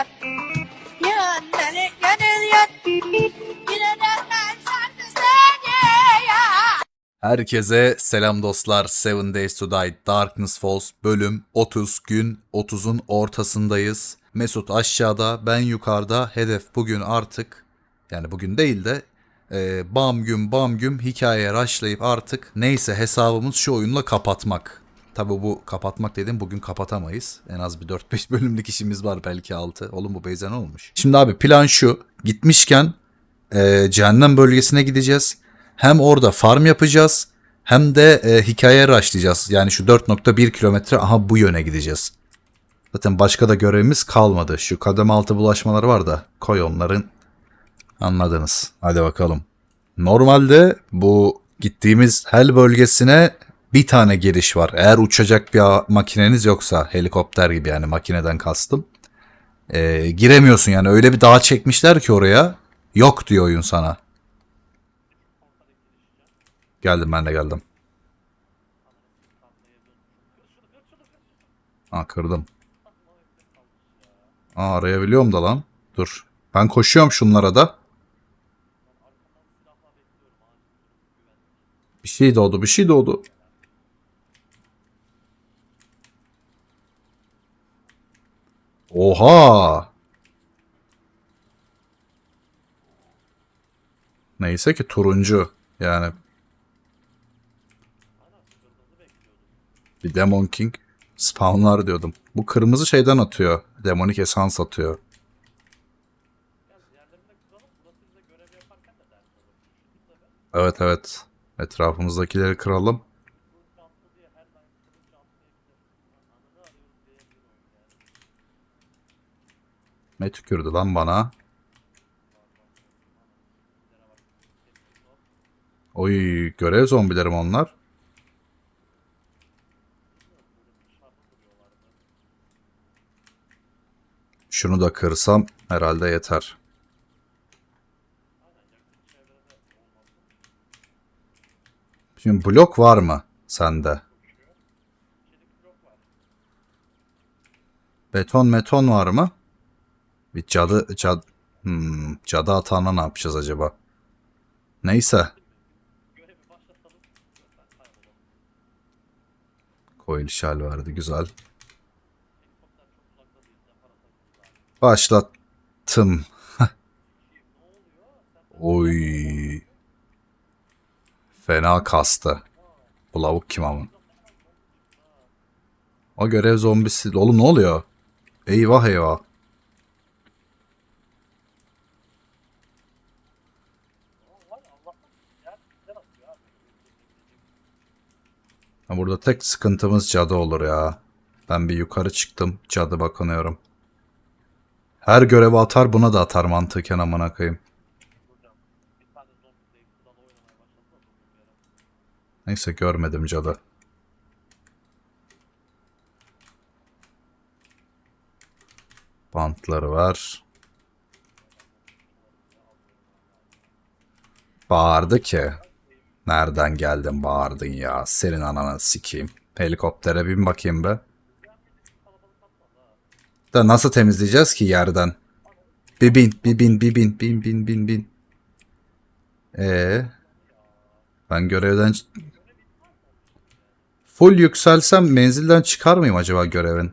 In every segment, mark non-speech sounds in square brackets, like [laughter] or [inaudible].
yat. Yanları gönül yat. Yine de ben sandım seni ya. Herkese selam dostlar. Seven Days to Die Darkness Falls bölüm 30 gün 30'un ortasındayız. Mesut aşağıda ben yukarıda hedef bugün artık yani bugün değil de e, bam gün bam gün hikayeye raşlayıp artık neyse hesabımız şu oyunla kapatmak. Tabi bu kapatmak dedim bugün kapatamayız. En az bir 4-5 bölümlük işimiz var belki 6. Oğlum bu Beyza ne olmuş? Şimdi abi plan şu. Gitmişken e, cehennem bölgesine gideceğiz. Hem orada farm yapacağız hem de e, hikaye raşlayacağız. Yani şu 4.1 kilometre aha bu yöne gideceğiz. Zaten başka da görevimiz kalmadı. Şu kademe altı bulaşmaları var da koy onların. Anladınız. Hadi bakalım. Normalde bu gittiğimiz Hell bölgesine bir tane giriş var. Eğer uçacak bir makineniz yoksa helikopter gibi yani makineden kastım. E, giremiyorsun yani öyle bir dağ çekmişler ki oraya. Yok diyor oyun sana. Geldim ben de geldim. Aa kırdım. Aa arayabiliyorum da lan. Dur. Ben koşuyorum şunlara da. Bir şey doğdu, bir şey doğdu. Oha! Neyse ki turuncu. Yani bir Demon King spawnlar diyordum. Bu kırmızı şeyden atıyor. Demonik esans atıyor. Evet evet. Etrafımızdakileri kıralım. Ne tükürdü lan bana? Oy görev zombilerim onlar. Şunu da kırsam herhalde yeter. Şimdi blok var mı sende? Beton meton var mı? Bir cadı cad hmm, cadı atağına ne yapacağız acaba? Neyse. Coil shell verdi güzel. Başlattım. [laughs] Oy. Fena kastı. Bu lavuk kim ama? O görev zombisi. Oğlum ne oluyor? Eyvah eyvah. Burada tek sıkıntımız cadı olur ya. Ben bir yukarı çıktım. Cadı bakınıyorum. Her görevi atar buna da atar mantıken amına koyayım. Neyse görmedim cadı. Bantları var. Bağırdı ki. Nereden geldin bağırdın ya. Senin ananı sikeyim. Helikoptere bin bakayım be. Da nasıl temizleyeceğiz ki yerden? Bir bin, bir bin, bir bin, bin, bin, bin, bin. Ee, ben görevden full yükselsem menzilden çıkar mıyım acaba görevin?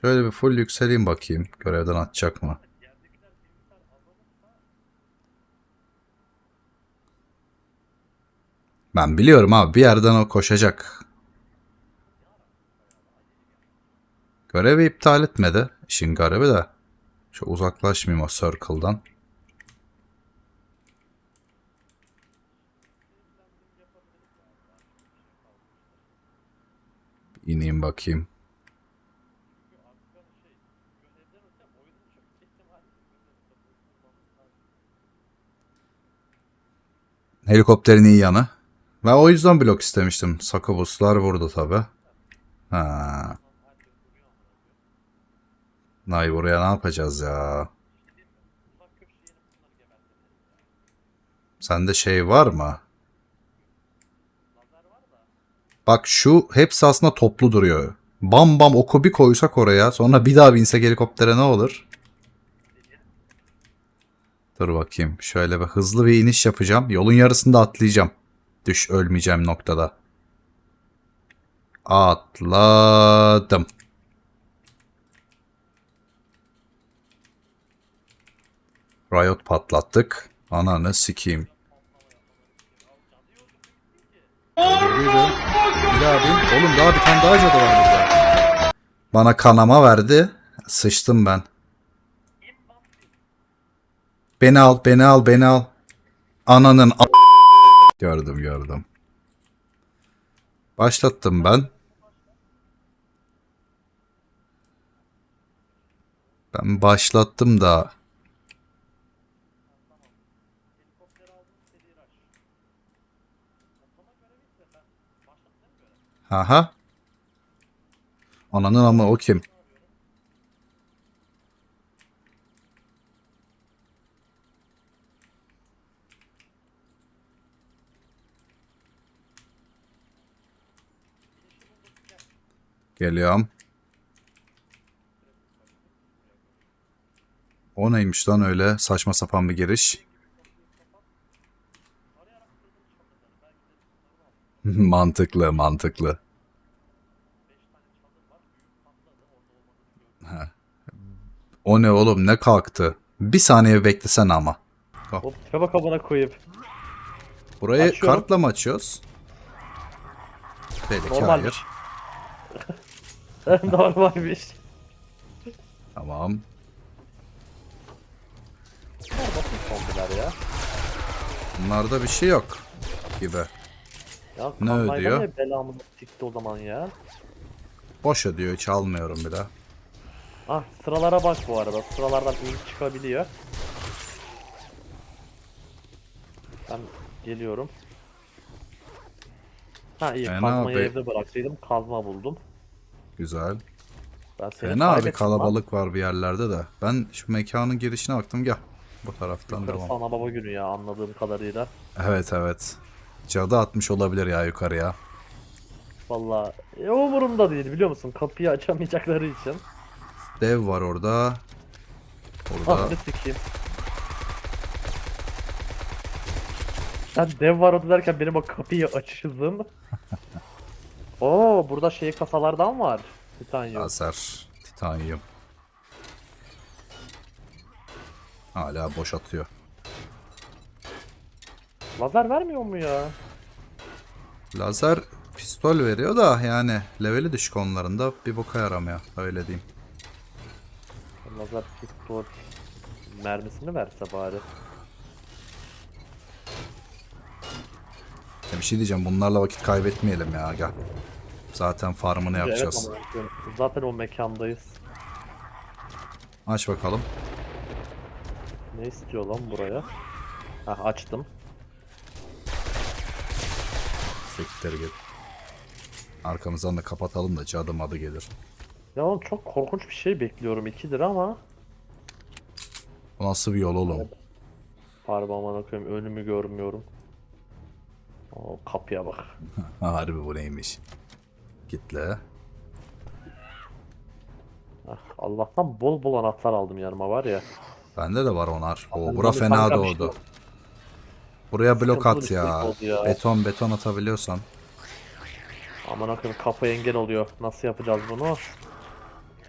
Şöyle bir full yükseleyim bakayım. Görevden atacak mı? Ben biliyorum abi bir yerden o koşacak. Görevi iptal etmedi. İşin garibi de. Çok uzaklaşmayayım o circle'dan. İneyim bakayım. Helikopterin iyi yanı. Ben o yüzden blok istemiştim. Sakobuslar burada tabi. Ha. Nay buraya ne yapacağız ya? Sende şey var mı? Bak şu hepsi aslında toplu duruyor. Bam bam oku bir koysak oraya. Sonra bir daha binsek helikoptere ne olur? Dur bakayım. Şöyle bir hızlı bir iniş yapacağım. Yolun yarısında atlayacağım. Düş ölmeyeceğim noktada. Atladım. Riot patlattık. Ananı sikeyim. Yürü. Bir bin. Oğlum daha bir tane daha cadı var burada. Bana kanama verdi. Sıçtım ben. Beni al, beni al, beni al. Ananın a- Gördüm, gördüm. Başlattım ben. Ben başlattım da. Aha. Ananın ama o kim? Geliyorum. O neymiş lan öyle saçma sapan bir giriş. [laughs] mantıklı, mantıklı. Ha. O ne oğlum ne kalktı? Bir saniye beklesene ama. Hop tipe koyup. Burayı Açıyorum. kartla mı açıyoruz? Belki Normalmiş. hayır. [laughs] Normalmiş. Tamam. Bunlar basit kombiler ya. Bunlarda bir şey yok gibi. Ya Ne kanlayla ödüyor? Ne belamını sikti o zaman ya. Boş ödüyor hiç almıyorum bile. Ah sıralara bak bu arada. Sıralardan ilk çıkabiliyor. Ben geliyorum. Ha iyi Fena kazmayı abi. evde bıraksaydım kazma buldum. Güzel. Ben seni Fena bir kaybettim kalabalık var bir yerlerde de. Ben şu mekanın girişine baktım gel. Bu taraftan. Yukarı devam. sana baba günü ya anladığım kadarıyla. Evet evet. Cadı atmış olabilir ya yukarıya. Valla e, umurumda değil biliyor musun? Kapıyı açamayacakları için. Dev var orada. Ah Orada. ne sikeyim. Sen dev var orada derken benim o kapıyı açışım. [laughs] Oo burada şey kasalardan var. Titanyum. Lazer. Titanyum. Hala boş atıyor. Lazer vermiyor mu ya? Lazer pistol veriyor da yani leveli düşük onların da bir boka yaramıyor. Öyle diyeyim. Lazer pistol mermisini verse bari. Ya bir şey diyeceğim bunlarla vakit kaybetmeyelim ya gel. Zaten farmını yapacağız. Evet ama zaten o mekandayız. Aç bakalım. Ne istiyor lan buraya? Hah açtım. Sektir git. Arkamızdan da kapatalım da cadı madı gelir. Ya oğlum çok korkunç bir şey bekliyorum 2 lira ama Bu nasıl bir yol oğlum? parmağıma koyayım önümü görmüyorum. O kapıya bak. Harbi bu neymiş? Gitle. Ah, Allah'tan bol bol anahtar aldım yanıma var ya. Bende de var onar. O Zaten bura fena kanka bir şey doğdu. yok. Buraya blok Sıkıntılı at bir şey ya. oldu ya. Beton beton atabiliyorsan. Aman akım kapı engel oluyor. Nasıl yapacağız bunu?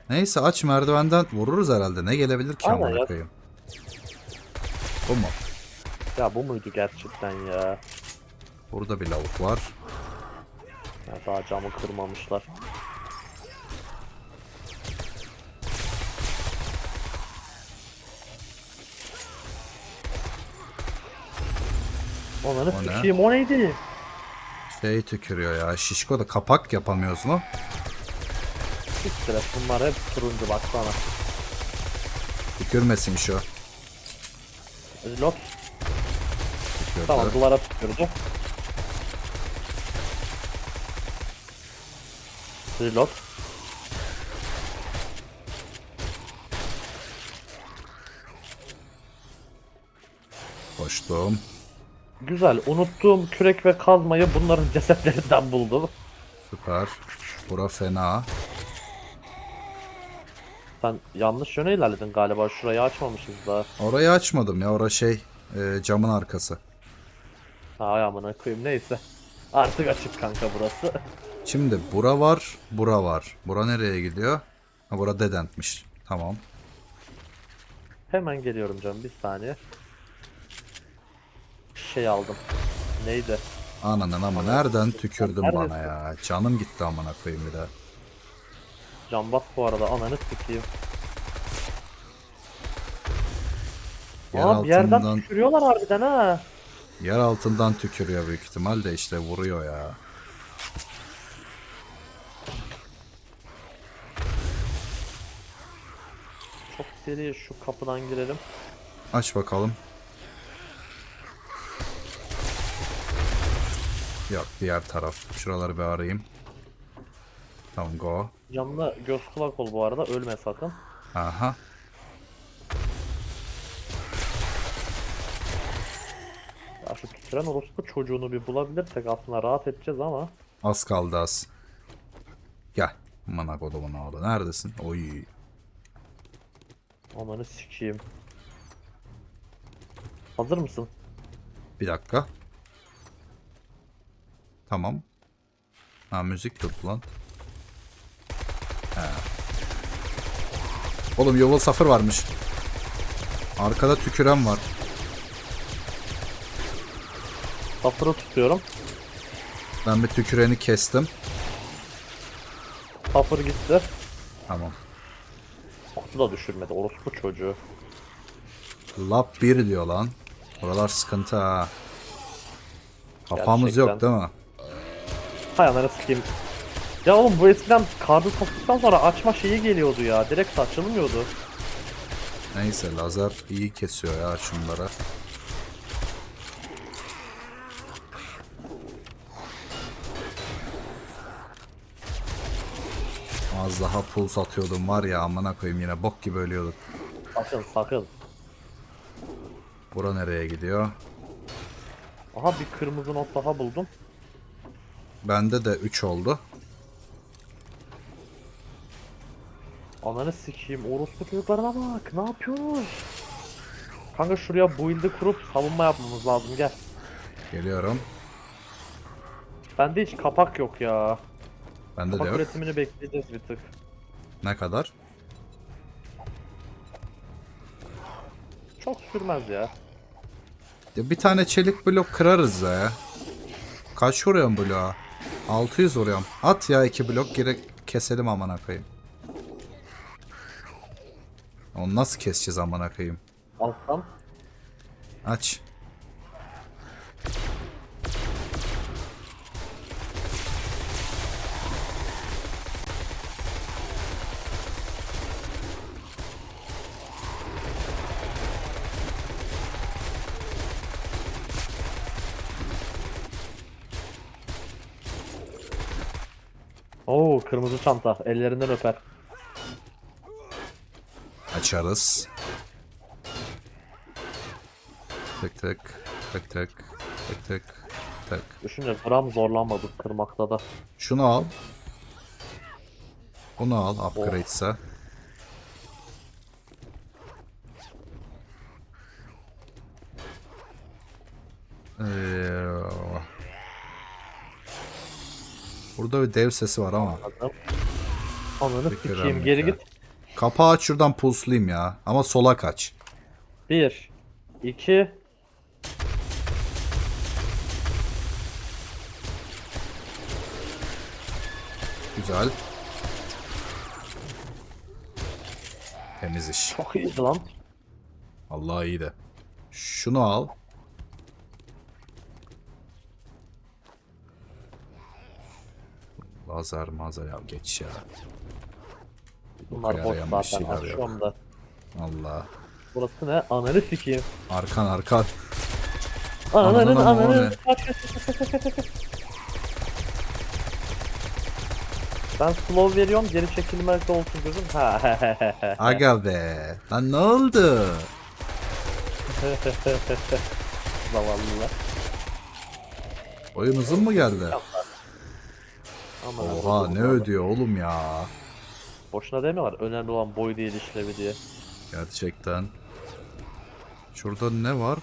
Neyse aç merdivenden vururuz herhalde. Ne gelebilir ki Aynen amına ya. koyayım? Bu mu? Ya bu muydu gerçekten ya? Burada bir lavuk var. ya daha camı kırmamışlar. Onları O ne? o neydi? Şey tükürüyor ya. Şişko da kapak yapamıyoruz mu? Siktir bunlar hep turuncu baksana. Tükürmesin şu. Tükürdü. Tamam duvara tutuyordu. Reload. Koştum. Güzel. Unuttuğum kürek ve kazmayı bunların [laughs] cesetlerinden buldum. Süper. Bura fena. Sen yanlış yöne ilerledin galiba. Şurayı açmamışız daha. Orayı açmadım ya. Ora şey e, camın arkası. Ay amına koyayım neyse. Artık açık kanka burası. [laughs] Şimdi bura var, bura var. Bura nereye gidiyor? Ha bura dedentmiş. Tamam. Hemen geliyorum canım bir saniye. Şey aldım. Neydi? Ananın ama nereden tükürdün Neredesin? bana ya? Canım gitti amına koyayım bir de. Cambaz bu arada ananı sikeyim. Yer Aa bir yerden altından düşürüyorlar harbiden ha. yer altından tükürüyor büyük ihtimal de işte vuruyor ya. Seri şu kapıdan girelim. Aç bakalım. Yok diğer taraf. Şuraları bir arayayım. Tamam go. Camla göz kulak ol bu arada ölme sakın. Aha. Ya şu titren orospu çocuğunu bir bulabilirsek aslında rahat edeceğiz ama. Az kaldı az. Gel. Mana kodumun oğlu. Neredesin? Oy. Ananı sikeyim. Hazır mısın? Bir dakika. Tamam. Ha müzik tuttu lan. He. Oğlum Yoval Safır varmış. Arkada tüküren var. Safırı tutuyorum. Ben bir tüküreni kestim. Safır gitti. Tamam. Kutu da düşürmedi orospu çocuğu. Lap 1 diyor lan. Buralar sıkıntı ha. Kafamız yok değil mi? Hay ananı sikeyim. Ya oğlum bu eskiden kardı taktıktan sonra açma şeyi geliyordu ya. Direkt açılmıyordu. Neyse lazer iyi kesiyor ya şunlara. Az daha puls atıyordum var ya amına koyayım yine bok gibi ölüyorduk. Sakın sakın. Bura nereye gidiyor? Aha bir kırmızı not daha buldum. Bende de 3 oldu. Ananı sikeyim orospu çocuklarına bak. Ne yapıyorsunuz? Kanka şuraya build'i kurup savunma yapmamız lazım gel. Geliyorum. Bende hiç kapak yok ya. Bende de Kapak yok. üretimini bekleyeceğiz bir tık. Ne kadar? Çok sürmez ya. Ya bir tane çelik blok kırarız ya. Kaç vuruyorum bloğa? 600 vuruyorum. At ya iki blok geri keselim amına koyayım. Onu nasıl keseceğiz amına koyayım? Alttan. Aç. Oo kırmızı çanta. Ellerinden öper. Açarız. Tık tık. Tık tık. Tık tık. Tık. Düşünce gram zorlanmadık kırmakta da. Şunu al. Bunu al upgrade ise. Ee, Burada bir dev sesi var ama. Anladım. Ananı Peki, sikeyim geri ya. git. Kapağı aç şuradan pulslayayım ya. Ama sola kaç. Bir. iki. Güzel. Temiz iş. Çok iyi lan. Allah iyi de. Şunu al. Lazer mazer ya geç ya. Bunlar boş yarayan bir zaten. şeyler yok. Açıyorum da. Allah. Burası ne? Ananı sikeyim. Arkan arkan. Ananın Ananın ama o ananın. ne? Kaç kaç kaç kaç kaç kaç kaç. Ben slow veriyorum geri çekilmez de olsun gözüm. Ha he he he he. Aga be. Lan ne oldu? [laughs] Zavallılar. Oyun uzun mu geldi? Aman Oha ne ödüyor oğlum ya. Boşuna demiyorlar. Önemli olan boy değil işlevi diye. Gerçekten. Şurada ne var?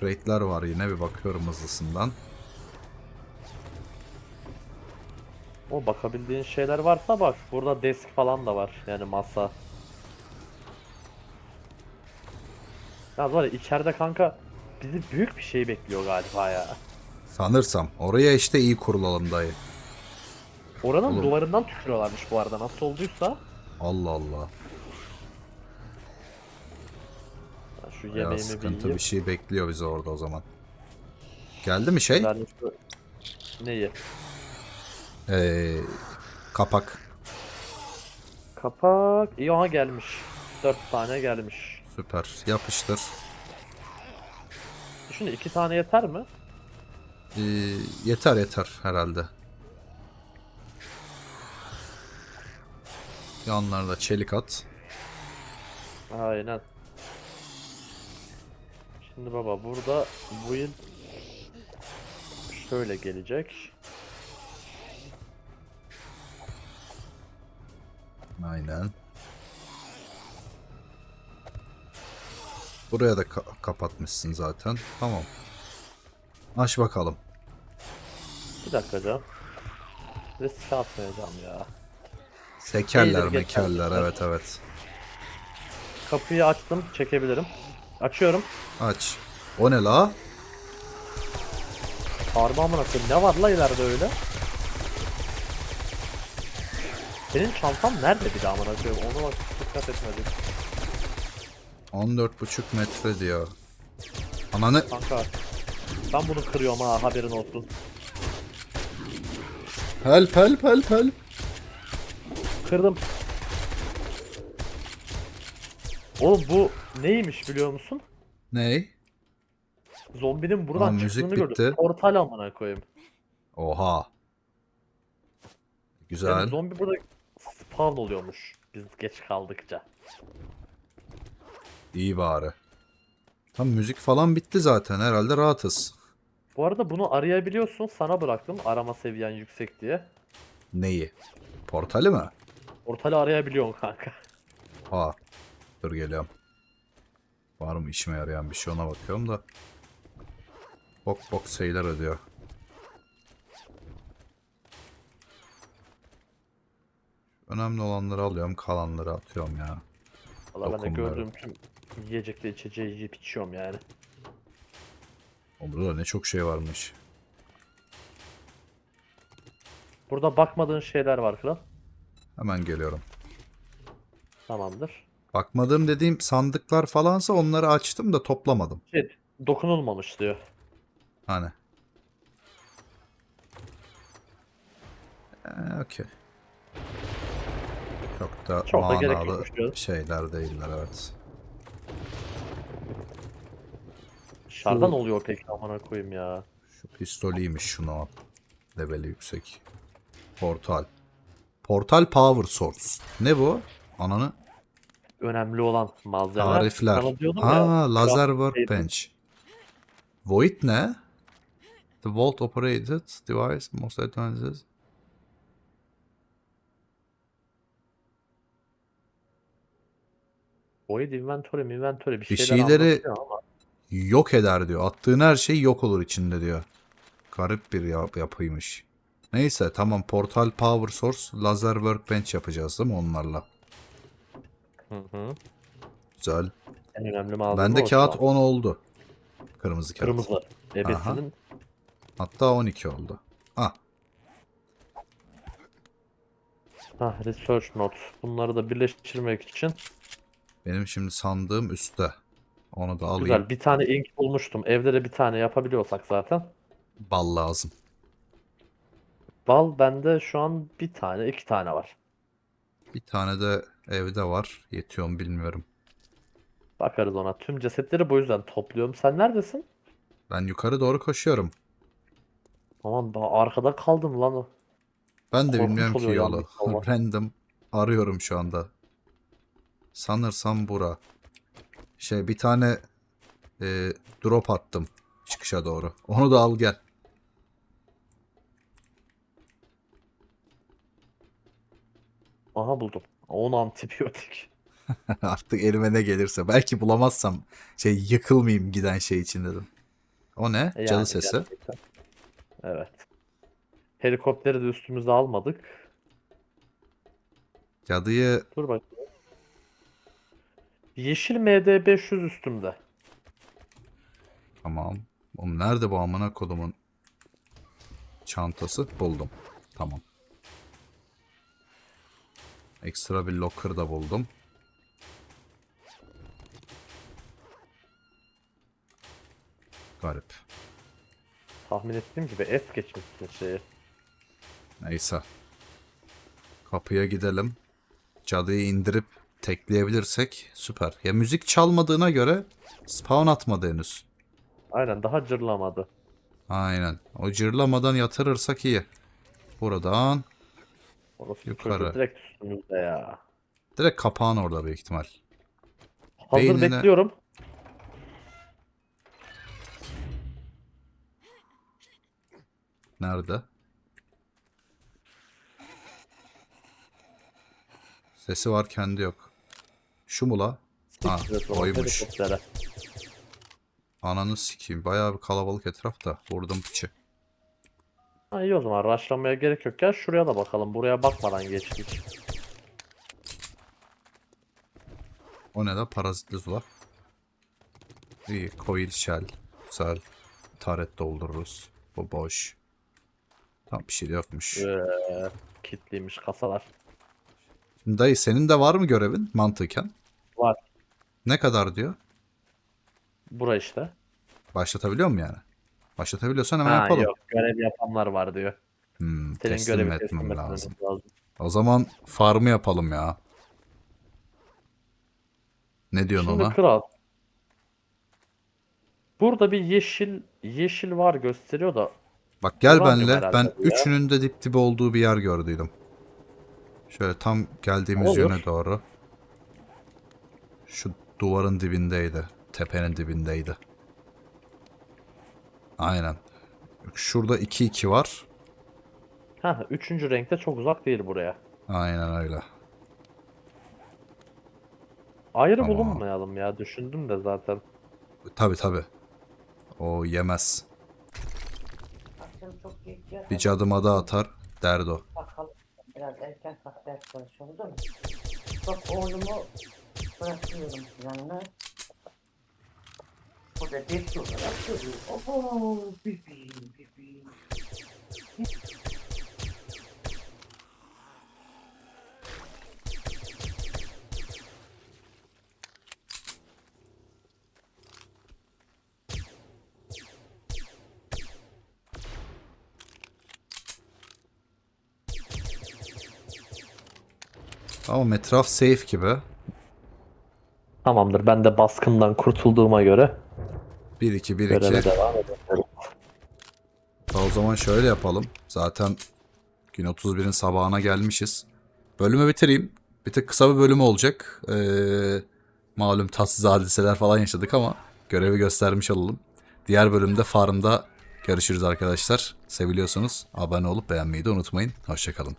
Crate'ler var yine bir bakıyorum hızlısından. O bakabildiğin şeyler varsa bak. Burada desk falan da var. Yani masa. Ya var ya içeride kanka bizi büyük bir şey bekliyor galiba ya. Sanırsam. Oraya işte iyi kurulalım dayı. Oranın Oğlum. duvarından tükürüyorlarmış bu arada. Nasıl olduysa. Allah Allah. Ben şu Ya yemeğimi bir sıkıntı yiyeyim. bir şey bekliyor bizi orada o zaman. Geldi mi şey? Yani şu... Neyi? Ee, kapak. Kapak. İyi aha gelmiş. 4 tane gelmiş. Süper. Yapıştır. Şimdi iki tane yeter mi? Ee, yeter yeter herhalde. Yanlarına çelik at. Aynen. Şimdi baba burada bu yıl şöyle gelecek. Aynen. Buraya da ka- kapatmışsın zaten. Tamam. Aç bakalım. Bir dakika canım. Risk atmayacağım ya. Sekerler Gelir geçer. mekerler evet evet. Kapıyı açtım, çekebilirim. Açıyorum. Aç. O ne la? Harbi amına koyayım. Ne var la ileride öyle? Senin çantan nerede bir daha amına koyayım? Ona bak dikkat etmedik. 14,5 metre diyor. Ananı Kanka. Ben bunu kırıyorum ha haberin olsun. help help help help. Kırdım. Oğlum bu neymiş biliyor musun? Ney? Zombinin buradan Aa, müzik çıktığını bitti. gördüm. Portal amına koyayım. Oha. Yani Güzel. zombi burada spawn oluyormuş. Biz geç kaldıkça. İyi bari. Tam müzik falan bitti zaten herhalde rahatız. Bu arada bunu arayabiliyorsun. Sana bıraktım arama seviyen yüksek diye. Neyi? Portali mi? Portali arayabiliyorsun kanka. Ha. Dur geliyorum. Var mı işime yarayan bir şey ona bakıyorum da. Bok bok şeyler ödüyor. Önemli olanları alıyorum, kalanları atıyorum ya. Valla ben de gördüğüm tüm yiyecekli içeceği yiyip içiyorum yani. O burada ne çok şey varmış. Burada bakmadığın şeyler var kral. Hemen geliyorum. Tamamdır. Bakmadığım dediğim sandıklar falansa onları açtım da toplamadım. Şey, dokunulmamış diyor. Hani. Ee, okey. Çok da Çok da gerek manalı yokmuş şeyler değiller evet. Dışarıdan Şu- oluyor peki amına koyayım ya. Şu pistoliymiş şunu al. Leveli yüksek. Portal. Portal Power Source. Ne bu? Ananı Önemli olan malzemeler. tarifler. Laser craft workbench. Void ne? The Vault Operated Device Most Advances. Void inventory inventory bir Bir şeyler şeyleri- ama Yok eder diyor. Attığın her şey yok olur içinde diyor. Garip bir yap- yapıymış. Neyse tamam Portal Power Source Laser Workbench yapacağız değil mi onlarla? Hı hı. Güzel. En önemli malzeme Bende kağıt an. 10 oldu. Kırmızı kağıt. Kırmızı. Ebesinin Hatta 12 oldu. Ah Hah, research note. Bunları da birleştirmek için benim şimdi sandığım üstte. Onu da alayım. güzel. Bir tane ink bulmuştum. Evde de bir tane yapabiliyorsak zaten. Bal lazım. Bal bende şu an bir tane, iki tane var. Bir tane de evde var. Yetiyor mu bilmiyorum. Bakarız ona. Tüm cesetleri bu yüzden topluyorum. Sen neredesin? Ben yukarı doğru koşuyorum. Aman daha arkada kaldım lan. Ben de Korkunç bilmiyorum ki oluyor yolu. yalnız. [laughs] Random arıyorum şu anda. Sanırsam bura. Şey bir tane e, drop attım çıkışa doğru. Onu da al gel. Aha buldum. 10 antibiyotik. [laughs] Artık elime ne gelirse. Belki bulamazsam şey yıkılmayayım giden şey için dedim. O ne? Yani sesi. gerçekten. Evet. Helikopteri de üstümüze almadık. Cadıyı Dur bakayım. Yeşil MD500 üstümde. tamam. Oğlum nerede bu amına kodumun çantası? Buldum. Tamam. Ekstra bir locker da buldum. Garip. Tahmin ettiğim gibi F geçmişsin şeyi. Neyse. Kapıya gidelim. Cadıyı indirip tekleyebilirsek süper. Ya müzik çalmadığına göre spawn atmadı henüz. Aynen daha cırlamadı. Aynen. O cırlamadan yatırırsak iyi. Buradan Orası Yukarı. Direkt üstümüzde ya. direkt kapağın orada büyük ihtimal. Hazır Beynine- bekliyorum. Nerede? Sesi var kendi yok. Şu mu la? Ha, oymuş. Ananı sikeyim. Bayağı bir kalabalık etrafta. Vurdum piçi. Ha iyi o zaman rushlamaya gerek yok. Gel şuraya da bakalım. Buraya bakmadan geçtik. O ne la? Parazitli zula. İyi. Coil shell. Güzel. Taret doldururuz. Bu boş. Tam bir şey de yokmuş. Ee, kitliymiş kasalar. Şimdi Dayı senin de var mı görevin mantıken? Var. Ne kadar diyor? Bura işte. Başlatabiliyor mu yani? Başlatabiliyorsan hemen Ha yapalım. yok görev yapanlar var diyor. Hmm, Senin teslim görevi etmem teslim lazım. lazım. O zaman farmı yapalım ya. Ne diyorsun Şimdi ona? kral. Burada bir yeşil yeşil var gösteriyor da Bak gel Uranyum benle. Ben ya. üçünün de dip dibe olduğu bir yer gördüydüm. Şöyle tam geldiğimiz Olur. yöne doğru. Şu duvarın dibindeydi. Tepenin dibindeydi. Aynen. Şurada 2-2 var. ha üçüncü renkte çok uzak değil buraya. Aynen öyle. Ayrı Tamam. bulunmayalım ya düşündüm de zaten. Tabi tabi. O yemez. Bir cadıma da atar. Derdo. Bakalım. Biraz erken kalk ders mi? Bak oğlumu bırakıyorum yanına. O ders olarak duruyor. Oho bebeğim bebeğim. Ama etraf safe gibi. Tamamdır ben de baskından kurtulduğuma göre 1-2 göreve 1-2. devam edelim. O zaman şöyle yapalım. Zaten gün 31'in sabahına gelmişiz. Bölümü bitireyim. Bir tık kısa bir bölüm olacak. Ee, malum tatsız hadiseler falan yaşadık ama görevi göstermiş olalım. Diğer bölümde farmda görüşürüz arkadaşlar. Seviliyorsunuz. Abone olup beğenmeyi de unutmayın. Hoşçakalın.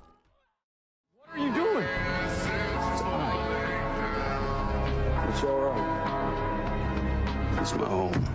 What are you doing? It's alright. It's alright. It's my home.